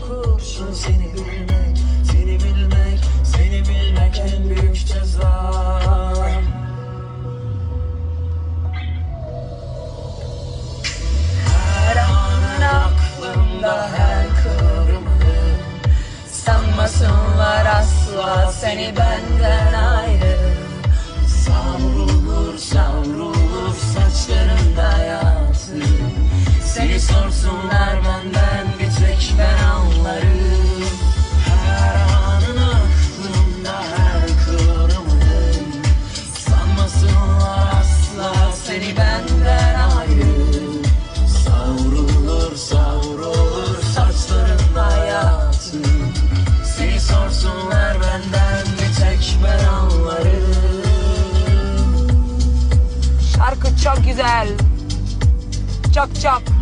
kurşun Seni bilmek, seni bilmek, seni bilmek en büyük ceza. Her anın aklımda her kıvrımı Sanmasınlar asla seni benden ayrı. Savrulur savrulur saçlarında yazı Seni sorsunlar benden çok güzel. Çok çok.